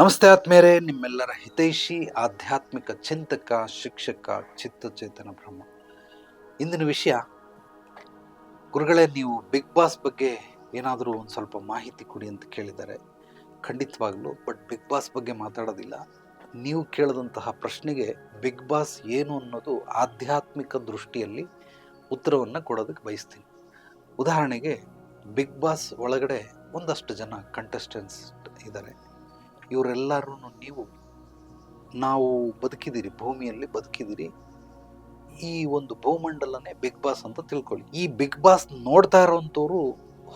ನಮಸ್ತೆ ಆತ್ಮೇರೆ ನಿಮ್ಮೆಲ್ಲರ ಹಿತೈಷಿ, ಆಧ್ಯಾತ್ಮಿಕ ಚಿಂತಕ, ಶಿಕ್ಷಕ, ಚಿತ್ತಚೇತನ ಬ್ರಹ್ಮ. ಇಂದಿನ ವಿಷಯ, ಗುರುಗಳೇ, ನೀವು ಬಿಗ್ ಬಾಸ್ ಬಗ್ಗೆ ಏನಾದರೂ ಒಂದು ಸ್ವಲ್ಪ ಮಾಹಿತಿ ಕೊಡಿ ಅಂತ ಕೇಳಿದ್ದಾರೆ. ಖಂಡಿತವಾಗ್ಲೂ ಬಟ್ ಬಿಗ್ ಬಾಸ್ ಬಗ್ಗೆ ಮಾತಾಡೋದಿಲ್ಲ. ನೀವು ಕೇಳಿದಂತಹ ಪ್ರಶ್ನೆಗೆ ಬಿಗ್ ಬಾಸ್ ಏನು ಅನ್ನೋದು ಆಧ್ಯಾತ್ಮಿಕ ದೃಷ್ಟಿಯಲ್ಲಿ ಉತ್ತರವನ್ನು ಕೊಡೋದಕ್ಕೆ ಬಯಸ್ತೀನಿ. ಉದಾಹರಣೆಗೆ ಬಿಗ್ ಬಾಸ್ ಒಳಗಡೆ ಒಂದಷ್ಟು ಜನ ಕಂಟೆಸ್ಟೆಂಟ್ಸ್ ಇದ್ದಾರೆ. ಇವರೆಲ್ಲರೂ ನೀವು, ನಾವು ಬದುಕಿದ್ದೀರಿ, ಭೂಮಿಯಲ್ಲಿ ಬದುಕಿದ್ದೀರಿ. ಈ ಒಂದು ಭೂಮಂಡಲನೇ ಬಿಗ್ ಬಾಸ್ ಅಂತ ತಿಳ್ಕೊಳ್ಳಿ. ಈ ಬಿಗ್ ಬಾಸ್ ನೋಡ್ತಾ ಇರೋವಂಥವ್ರು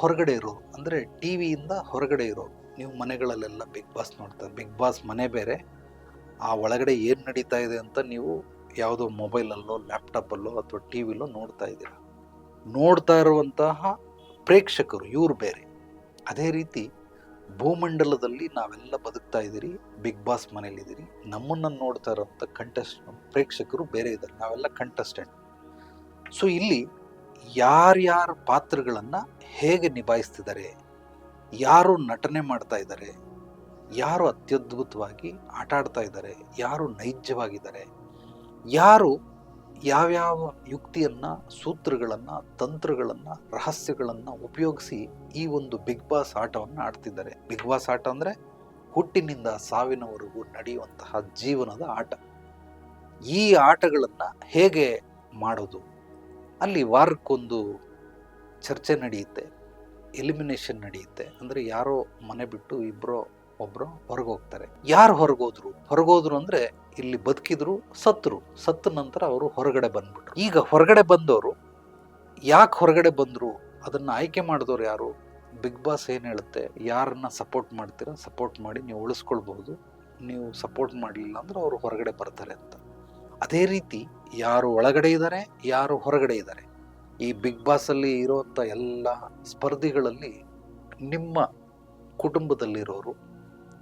ಹೊರಗಡೆ ಇರೋರು, ಅಂದರೆ ಟಿ ವಿಯಿಂದ ಹೊರಗಡೆ ಇರೋರು. ನೀವು ಮನೆಗಳಲ್ಲೆಲ್ಲ ಬಿಗ್ ಬಾಸ್ ನೋಡ್ತಾರೆ ಬಿಗ್ ಬಾಸ್ ಮನೆ ಬೇರೆ. ಆ ಒಳಗಡೆ ಏನು ನಡೀತಾ ಇದೆ ಅಂತ ನೀವು ಯಾವುದೋ ಮೊಬೈಲಲ್ಲೋ, ಲ್ಯಾಪ್ಟಾಪಲ್ಲೋ ಅಥವಾ ಟಿ ವಿಲೋ ನೋಡ್ತಾ ಇದ್ದೀರ. ನೋಡ್ತಾ ಇರುವಂತಹ ಪ್ರೇಕ್ಷಕರು ಇವ್ರು ಬೇರೆ. ಅದೇ ರೀತಿ ಭೂಮಂಡಲದಲ್ಲಿ ನಾವೆಲ್ಲ ಬದುಕ್ತಾ ಇದ್ದೀರಿ ಬಿಗ್ ಬಾಸ್ ಮನೇಲಿದ್ದೀರಿ ನಮ್ಮನ್ನು ನೋಡ್ತಾ ಇರೋಂಥ ಕಂಟೆಸ್ಟ್ ಪ್ರೇಕ್ಷಕರು ಬೇರೆ ಇದ್ದಾರೆ. ನಾವೆಲ್ಲ ಕಂಟೆಸ್ಟೆಂಟ್ ಸೊ ಇಲ್ಲಿ ಯಾರ್ಯಾರ ಪಾತ್ರಗಳನ್ನು ಹೇಗೆ ನಿಭಾಯಿಸ್ತಿದ್ದಾರೆ, ಯಾರು ನಟನೆ ಮಾಡ್ತಾ ಇದ್ದಾರೆ, ಯಾರು ಅತ್ಯದ್ಭುತವಾಗಿ ಆಟ ಆಡ್ತಾ ಇದ್ದಾರೆ, ಯಾರು ನೈಜವಾಗಿದ್ದಾರೆ, ಯಾರು ಯಾವ್ಯಾವ ಯುಕ್ತಿಯನ್ನ, ಸೂತ್ರಗಳನ್ನ, ತಂತ್ರಗಳನ್ನ, ರಹಸ್ಯಗಳನ್ನ ಉಪಯೋಗಿಸಿ ಈ ಒಂದು ಬಿಗ್ ಬಾಸ್ ಆಟವನ್ನು ಆಡ್ತಿದ್ದಾರೆ. ಬಿಗ್ ಬಾಸ್ ಆಟ ಅಂದ್ರೆ ಹುಟ್ಟಿನಿಂದ ಸಾವಿನವರೆಗೂ ನಡೆಯುವಂತಹ ಜೀವನದ ಆಟ. ಈ ಆಟಗಳನ್ನು ಹೇಗೆ ಮಾಡೋದು? ಅಲ್ಲಿ ವಾರಕ್ಕೊಂದು ಚರ್ಚೆ ನಡೆಯುತ್ತೆ ಎಲಿಮಿನೇಷನ್ ನಡೆಯುತ್ತೆ. ಅಂದರೆ ಯಾರೋ ಮನೆ ಬಿಟ್ಟು ಇಬ್ರೋ ಒಬ್ರು ಹೊರಗೆ ಹೋಗ್ತಾರೆ. ಯಾರು ಹೊರಗೋದ್ರು ಹೊರಗೋದ್ರು ಅಂದ್ರೆ ಇಲ್ಲಿ ಬದುಕಿದ್ರು ಸತ್ರು. ಸತ್ತ ನಂತರ ಅವರು ಹೊರಗಡೆ ಬಂದ್ಬಿಟ್ರು. ಈಗ ಹೊರಗಡೆ ಬಂದವರು ಯಾಕೆ ಹೊರಗಡೆ ಬಂದ್ರು? ಅದನ್ನ ಆಯ್ಕೆ ಮಾಡಿದವ್ರು ಯಾರು? ಬಿಗ್ ಬಾಸ್ ಏನು ಹೇಳುತ್ತೆ? ಯಾರನ್ನ ಸಪೋರ್ಟ್ ಮಾಡ್ತೀರಾ? ಸಪೋರ್ಟ್ ಮಾಡಿ ನೀವು ಉಳಿಸ್ಕೊಳ್ಬಹುದು. ನೀವು ಸಪೋರ್ಟ್ ಮಾಡಲಿಲ್ಲ ಅಂದ್ರೆ ಅವರು ಹೊರಗಡೆ ಬರ್ತಾರೆ ಅಂತ. ಅದೇ ರೀತಿ ಯಾರು ಒಳಗಡೆ ಇದ್ದಾರೆ ಯಾರು ಹೊರಗಡೆ ಇದ್ದಾರೆ ಈ ಬಿಗ್ ಬಾಸ್ ಅಲ್ಲಿ ಇರುವಂತ ಎಲ್ಲ ಸ್ಪರ್ಧಿಗಳಲ್ಲಿ ನಿಮ್ಮ ಕುಟುಂಬದಲ್ಲಿರೋರು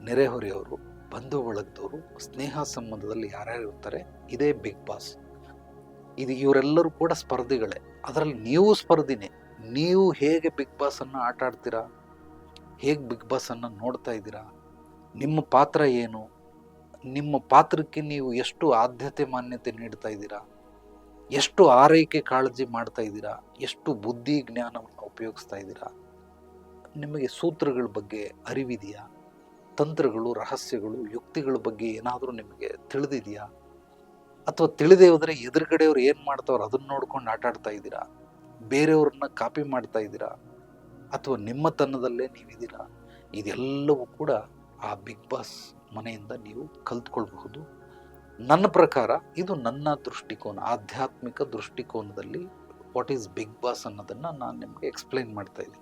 ನೆರೆಹೊರೆಯವರು, ಬಂಧು ಬಳಗದವರು, ಸ್ನೇಹ ಸಂಬಂಧದಲ್ಲಿ ಯಾರ್ಯಾರು ಇರ್ತಾರೆ, ಇದೇ ಬಿಗ್ ಬಾಸ್ ಇದು ಇವರೆಲ್ಲರೂ ಕೂಡ ಸ್ಪರ್ಧಿಗಳೇ. ಅದರಲ್ಲಿ ನೀವು ಸ್ಪರ್ಧಿನೇ. ನೀವು ಹೇಗೆ ಬಿಗ್ ಬಾಸನ್ನು ಆಟ ಆಡ್ತೀರಾ? ಹೇಗೆ ಬಿಗ್ ಬಾಸನ್ನು ನೋಡ್ತಾ ಇದ್ದೀರಾ? ನಿಮ್ಮ ಪಾತ್ರ ಏನು? ನಿಮ್ಮ ಪಾತ್ರಕ್ಕೆ ನೀವು ಎಷ್ಟು ಆದ್ಯತೆ, ಮಾನ್ಯತೆ ನೀಡ್ತಾ ಇದ್ದೀರಾ? ಎಷ್ಟು ಆರೈಕೆ, ಕಾಳಜಿ ಮಾಡ್ತಾ ಇದ್ದೀರಾ? ಎಷ್ಟು ಬುದ್ಧಿ, ಜ್ಞಾನವನ್ನು ಉಪಯೋಗಿಸ್ತಾ ಇದ್ದೀರಾ? ನಿಮಗೆ ಸೂತ್ರಗಳ ಬಗ್ಗೆ ಅರಿವಿದೆಯಾ? ತಂತ್ರಗಳು, ರಹಸ್ಯಗಳು, ಯುಕ್ತಿಗಳ ಬಗ್ಗೆ ಏನಾದರೂ ನಿಮಗೆ ತಿಳಿದಿದೆಯಾ? ಅಥವಾ ತಿಳಿದೇ ಹೋದರೆ ಎದುರುಗಡೆಯವ್ರು ಏನು ಮಾಡ್ತಾವ್ರು ಅದನ್ನು ನೋಡ್ಕೊಂಡು ಆಟ ಆಡ್ತಾ ಇದ್ದೀರಾ? ಬೇರೆಯವ್ರನ್ನ ಕಾಪಿ ಮಾಡ್ತಾ ಇದ್ದೀರಾ? ಅಥವಾ ನಿಮ್ಮತನದಲ್ಲೇ ನೀವಿದ್ದೀರಾ? ಇದೆಲ್ಲವೂ ಕೂಡ ಆ ಬಿಗ್ ಬಾಸ್ ಮನೆಯಿಂದ ನೀವು ಕಲ್ತ್ಕೊಳ್ಬಹುದು. ನನ್ನ ಪ್ರಕಾರ ಇದು ನನ್ನ ದೃಷ್ಟಿಕೋನ, ಆಧ್ಯಾತ್ಮಿಕ ದೃಷ್ಟಿಕೋನದಲ್ಲಿ ವಾಟ್ ಈಸ್ ಬಿಗ್ ಬಾಸ್ ಅನ್ನೋದನ್ನು ನಾನು ನಿಮಗೆ ಎಕ್ಸ್ಪ್ಲೈನ್ ಮಾಡ್ತಾ ಇದ್ದೀನಿ.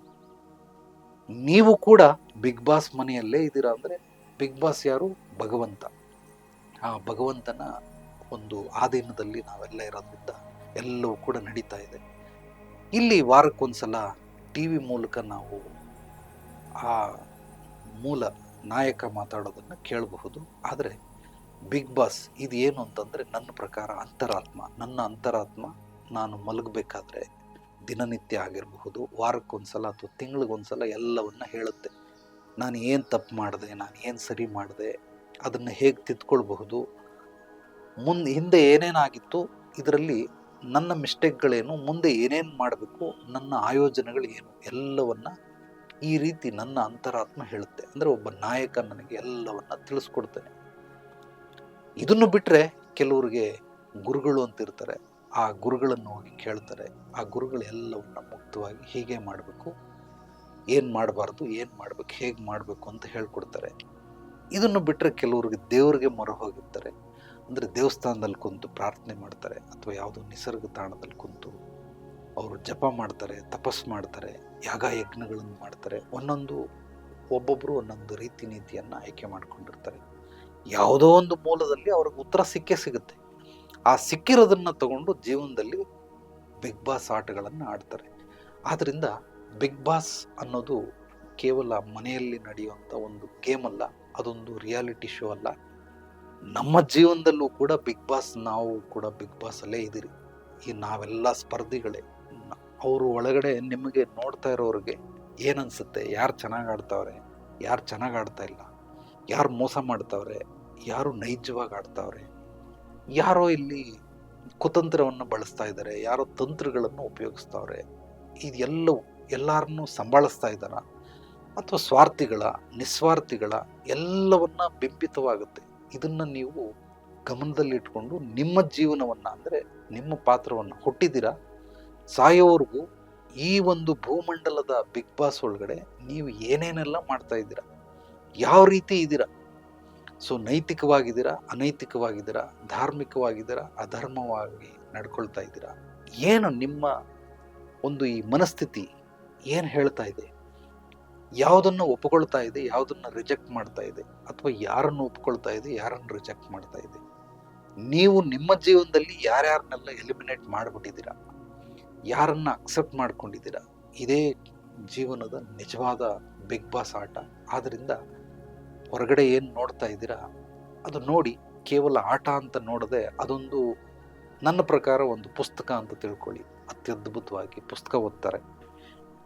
ನೀವು ಕೂಡ ಬಿಗ್ ಬಾಸ್ ಮನೆಯಲ್ಲೇ ಇದ್ದೀರಾ ಅಂದರೆ ಬಿಗ್ ಬಾಸ್ ಯಾರು? ಭಗವಂತ. ಆ ಭಗವಂತನ ಒಂದು ಆಧೀನದಲ್ಲಿ ನಾವೆಲ್ಲ ಇರೋದ್ರಿಂದ ಎಲ್ಲವೂ ಕೂಡ ನಡೀತಾ ಇದೆ. ಇಲ್ಲಿ ವಾರಕ್ಕೊಂದ್ಸಲ ಟಿ ವಿ ಮೂಲಕ ನಾವು ಆ ಮೂಲ ನಾಯಕ ಮಾತಾಡೋದನ್ನು ಕೇಳಬಹುದು. ಆದರೆ ಬಿಗ್ ಬಾಸ್ ಇದು ಏನು ಅಂತಂದರೆ ನನ್ನ ಪ್ರಕಾರ ಅಂತರಾತ್ಮ. ನನ್ನ ಅಂತರಾತ್ಮ ನಾನು ಮಲಗಬೇಕಾದ್ರೆ ದಿನನಿತ್ಯ ಆಗಿರಬಹುದು, ವಾರಕ್ಕೊಂದ್ಸಲ ಅಥವಾ ತಿಂಗಳಿಗೊಂದ್ಸಲ ಎಲ್ಲವನ್ನು ಹೇಳುತ್ತೆ. ನಾನು ಏನು ತಪ್ಪು ಮಾಡಿದೆ, ನಾನು ಏನು ಸರಿ ಮಾಡಿದೆ, ಅದನ್ನು ಹೇಗೆ ತಿದ್ಕೊಳ್ಬಹುದು? ಮುಂದೆ, ಹಿಂದೆ ಏನೇನಾಗಿತ್ತು? ಇದರಲ್ಲಿ ನನ್ನ ಮಿಸ್ಟೇಕ್ಗಳೇನು, ಮುಂದೆ ಏನೇನು ಮಾಡಬೇಕು, ನನ್ನ ಆಯೋಜನೆಗಳು ಏನು, ಎಲ್ಲವನ್ನು ಈ ರೀತಿ ನನ್ನ ಅಂತರಾತ್ಮ ಹೇಳುತ್ತೆ. ಅಂದರೆ ಒಬ್ಬ ನಾಯಕ ನನಗೆ ಎಲ್ಲವನ್ನು ತಿಳಿಸ್ಕೊಡ್ತೇನೆ. ಇದನ್ನು ಬಿಟ್ಟರೆ ಕೆಲವರಿಗೆ ಗುರುಗಳು ಅಂತ ಇರ್ತಾರೆ ಆ ಗುರುಗಳನ್ನು ಹೋಗಿ ಕೇಳ್ತಾರೆ. ಆ ಗುರುಗಳು ಎಲ್ಲವನ್ನ ಮುಕ್ತವಾಗಿ ಹೀಗೆ ಮಾಡಬೇಕು. ಏನು ಮಾಡಬಾರ್ದು, ಏನು ಮಾಡಬೇಕು, ಹೇಗೆ ಮಾಡಬೇಕು ಅಂತ ಹೇಳ್ಕೊಡ್ತಾರೆ. ಇದನ್ನು ಬಿಟ್ಟರೆ ಕೆಲವ್ರಿಗೆ ದೇವರಿಗೆ ಮೊರೆ ಹೋಗಿರ್ತಾರೆ. ಅಂದರೆ ದೇವಸ್ಥಾನದಲ್ಲಿ ಕುಂತು ಪ್ರಾರ್ಥನೆ ಮಾಡ್ತಾರೆ ಅಥವಾ ಯಾವುದೋ ನಿಸರ್ಗ ತಾಣದಲ್ಲಿ ಕುಂತು ಅವರು ಜಪ ಮಾಡ್ತಾರೆ ತಪಸ್ ಮಾಡ್ತಾರೆ, ಯಾಗ ಯಜ್ಞಗಳನ್ನು ಮಾಡ್ತಾರೆ. ಒಂದೊಂದು ಒಬ್ಬೊಬ್ಬರು ಒಂದೊಂದು ರೀತಿ ನೀತಿಯನ್ನು ಆಯ್ಕೆ ಮಾಡಿಕೊಂಡಿರ್ತಾರೆ. ಯಾವುದೋ ಒಂದು ಮೂಲದಲ್ಲಿ ಅವ್ರಿಗೆ ಉತ್ತರ ಸಿಕ್ಕೇ ಸಿಗುತ್ತೆ. ಆ ಸಿಕ್ಕಿರೋದನ್ನ ತಗೊಂಡು ಜೀವನದಲ್ಲಿ ಬಿಗ್ ಬಾಸ್ ಆಟಗಳನ್ನು ಆಡ್ತಾರೆ. ಆದ್ದರಿಂದ ಬಿಗ್ ಬಾಸ್ ಅನ್ನೋದು ಕೇವಲ ಮನೆಯಲ್ಲಿ ನಡೆಯುವಂಥ ಒಂದು ಗೇಮ್ ಅಲ್ಲ, ಅದೊಂದು ರಿಯಾಲಿಟಿ ಶೋ ಅಲ್ಲ. ನಮ್ಮ ಜೀವನದಲ್ಲೂ ಕೂಡ ಬಿಗ್ ಬಾಸ್, ನಾವು ಕೂಡ ಬಿಗ್ ಬಾಸ್ ಅಲ್ಲೇ ಇದ್ದೀರಿ. ಈ ನಾವೆಲ್ಲ ಸ್ಪರ್ಧಿಗಳೇ. ಅವರು ಒಳಗಡೆ ನಿಮಗೆ ನೋಡ್ತಾ ಇರೋರಿಗೆ ಏನನ್ಸುತ್ತೆ? ಯಾರು ಚೆನ್ನಾಗಿ ಆಡ್ತಾವ್ರೆ? ಯಾರು ಚೆನ್ನಾಗಿ ಆಡ್ತಾ ಇಲ್ಲ? ಯಾರು ಮೋಸ ಮಾಡ್ತಾವ್ರೆ? ಯಾರು ನೈಜವಾಗಿ ಆಡ್ತಾವ್ರೆ? ಯಾರೋ ಇಲ್ಲಿ ಕುತಂತ್ರವನ್ನು ಬಳಸ್ತಾ ಇದ್ದಾರೆ, ಯಾರೋ ತಂತ್ರಗಳನ್ನು ಉಪಯೋಗಿಸ್ತಾವ್ರೆ ಇದೆಲ್ಲವೂ ಎಲ್ಲರನ್ನೂ ಸಂಭಾಳಿಸ್ತಾ ಇದ್ದಾರ? ಅಥವಾ ಸ್ವಾರ್ಥಿಗಳ, ನಿಸ್ವಾರ್ಥಿಗಳ ಎಲ್ಲವನ್ನ ಬಿಂಬಿತವಾಗುತ್ತೆ. ಇದನ್ನು ನೀವು ಗಮನದಲ್ಲಿಟ್ಕೊಂಡು ನಿಮ್ಮ ಜೀವನವನ್ನ ಅಂದರೆ ನಿಮ್ಮ ಪಾತ್ರವನ್ನು ಹುಟ್ಟಿದ್ದೀರಾ? ಸಾಯೋವರೆಗೂ ಈ ಒಂದು ಭೂಮಂಡಲದ ಬಿಗ್ ಬಾಸ್ ಒಳಗಡೆ ನೀವು ಏನೇನೆಲ್ಲ ಮಾಡ್ತಾ ಇದ್ದೀರಾ? ಯಾವ ರೀತಿ ಇದ್ದೀರಾ? ಸೊ ನೈತಿಕವಾಗಿದ್ದೀರಾ, ಅನೈತಿಕವಾಗಿದ್ದೀರಾ, ಧಾರ್ಮಿಕವಾಗಿದ್ದೀರಾ, ಅಧರ್ಮವಾಗಿ ನಡ್ಕೊಳ್ತಾ ಇದ್ದೀರಾ? ಏನು ನಿಮ್ಮ ಒಂದು ಈ ಮನಸ್ಥಿತಿ ಏನು ಹೇಳ್ತಾ ಇದೆ? ಯಾವುದನ್ನು ಒಪ್ಕೊಳ್ತಾ ಇದೆ, ಯಾವುದನ್ನು ರಿಜೆಕ್ಟ್ ಮಾಡ್ತಾ ಇದೆ, ಅಥವಾ ಯಾರನ್ನು ಒಪ್ಕೊಳ್ತಾ ಇದೆ, ಯಾರನ್ನು ರಿಜೆಕ್ಟ್ ಮಾಡ್ತಾ ಇದೆ? ನೀವು ನಿಮ್ಮ ಜೀವನದಲ್ಲಿ ಯಾರ್ಯಾರನ್ನೆಲ್ಲ ಎಲಿಮಿನೇಟ್ ಮಾಡಿಬಿಟ್ಟಿದ್ದೀರಾ? ಯಾರನ್ನ ಅಕ್ಸೆಪ್ಟ್ ಮಾಡ್ಕೊಂಡಿದ್ದೀರಾ? ಇದೇ ಜೀವನದ ನಿಜವಾದ ಬಿಗ್ ಬಾಸ್ ಆಟ. ಆದ್ದರಿಂದ ಹೊರಗಡೆ ಏನು ನೋಡ್ತಾ ಇದ್ದೀರಾ? ಅದು ನೋಡಿ ಕೇವಲ ಆಟ ಅಂತ ನೋಡದೆ ಅದೊಂದು ನನ್ನ ಪ್ರಕಾರ ಒಂದು ಪುಸ್ತಕ ಅಂತ ತಿಳ್ಕೊಳ್ಳಿ. ಅತ್ಯದ್ಭುತವಾಗಿ ಪುಸ್ತಕ ಓದ್ತಾರೆ.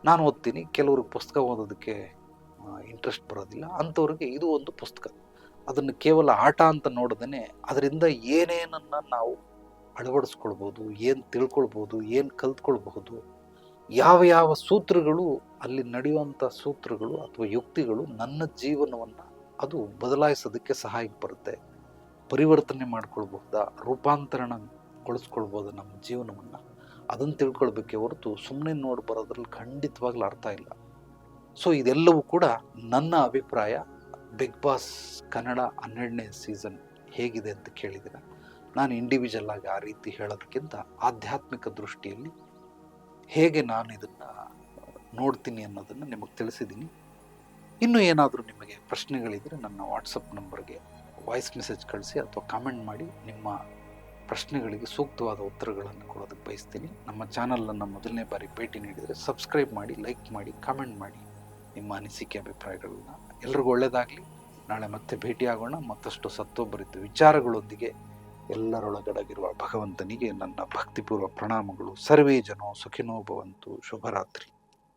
ನಾನು ಓದ್ತೀನಿ ಕೆಲವ್ರಿಗೆ ಪುಸ್ತಕ ಓದೋದಕ್ಕೆ ಇಂಟ್ರೆಸ್ಟ್ ಬರೋದಿಲ್ಲ. ಅಂಥವ್ರಿಗೆ ಇದು ಒಂದು ಪುಸ್ತಕ. ಅದನ್ನು ಕೇವಲ ಆಟ ಅಂತ ನೋಡದೇ ಅದರಿಂದ ಏನೇನನ್ನು ನಾವು ಅಳವಡಿಸ್ಕೊಳ್ಬೋದು, ಏನು ತಿಳ್ಕೊಳ್ಬೋದು, ಏನು ಕಲ್ತ್ಕೊಳ್ಬಹುದು, ಯಾವ ಯಾವ ಸೂತ್ರಗಳು ಅಲ್ಲಿ ನಡೆಯುವಂಥ ಸೂತ್ರಗಳು ಅಥವಾ ಯುಕ್ತಿಗಳು ನನ್ನ ಜೀವನವನ್ನು ಅದು ಬದಲಾಯಿಸೋದಕ್ಕೆ ಸಹಾಯಕ್ಕೆ ಬರುತ್ತೆ. ಪರಿವರ್ತನೆ ಮಾಡ್ಕೊಳ್ಬಹುದಾ? ರೂಪಾಂತರಣಗೊಳಿಸ್ಕೊಳ್ಬೋದು ನಮ್ಮ ಜೀವನವನ್ನು? ಅದನ್ನು ತಿಳ್ಕೊಳ್ಬೇಕೆ ಹೊರತು ಸುಮ್ಮನೆ ನೋಡಿ ಬರೋದ್ರಲ್ಲಿ ಖಂಡಿತವಾಗ್ಲೂ ಅರ್ಥ ಇಲ್ಲ. ಸೊ ಇದೆಲ್ಲವೂ ಕೂಡ ನನ್ನ ಅಭಿಪ್ರಾಯ ಬಿಗ್ ಬಾಸ್ ಕನ್ನಡ ಹನ್ನೆರಡನೇ ಸೀಸನ್ ಹೇಗಿದೆ ಅಂತ ಕೇಳಿದ್ದೀರ? ನಾನು ಇಂಡಿವಿಜುವಲ್ ಆಗಿ ಆ ರೀತಿ ಹೇಳೋದಕ್ಕಿಂತ ಆಧ್ಯಾತ್ಮಿಕ ದೃಷ್ಟಿಯಲ್ಲಿ ಹೇಗೆ ನಾನು ಇದನ್ನು ನೋಡ್ತೀನಿ ಅನ್ನೋದನ್ನು ನಿಮಗೆ ತಿಳಿಸಿದ್ದೀನಿ. ಇನ್ನೂ ಏನಾದರೂ ನಿಮಗೆ ಪ್ರಶ್ನೆಗಳಿದ್ದರೆ ನನ್ನ ವಾಟ್ಸಪ್ ನಂಬರ್ಗೆ ವಾಯ್ಸ್ ಮೆಸೇಜ್ ಕಳಿಸಿ ಅಥವಾ ಕಾಮೆಂಟ್ ಮಾಡಿ ನಿಮ್ಮ ಪ್ರಶ್ನೆಗಳಿಗೆ ಸೂಕ್ತವಾದ ಉತ್ತರಗಳನ್ನು ಕೊಡೋದಕ್ಕೆ ಬಯಸ್ತೀನಿ. ನಮ್ಮ ಚಾನಲನ್ನು ಮೊದಲನೇ ಬಾರಿ ಭೇಟಿ ನೀಡಿದರೆ ಸಬ್ಸ್ಕ್ರೈಬ್ ಮಾಡಿ ಲೈಕ್ ಮಾಡಿ ಕಾಮೆಂಟ್ ಮಾಡಿ ನಿಮ್ಮ ಅನಿಸಿಕೆ ಅಭಿಪ್ರಾಯಗಳನ್ನು ಎಲ್ರಿಗೂ ಒಳ್ಳೆಯದಾಗಲಿ ನಾಳೆ ಮತ್ತೆ ಭೇಟಿಯಾಗೋಣ. ಮತ್ತಷ್ಟು ಸತ್ವಭರಿತ ವಿಚಾರಗಳೊಂದಿಗೆ ಎಲ್ಲರೊಳಗಡಗಿರುವ ಭಗವಂತನಿಗೆ ನನ್ನ ಭಕ್ತಿಪೂರ್ವ ಪ್ರಣಾಮಗಳು. ಸರ್ವೇ ಜನೋ ಸುಖಿನೋ ಭವಂತು. ಶುಭರಾತ್ರಿ.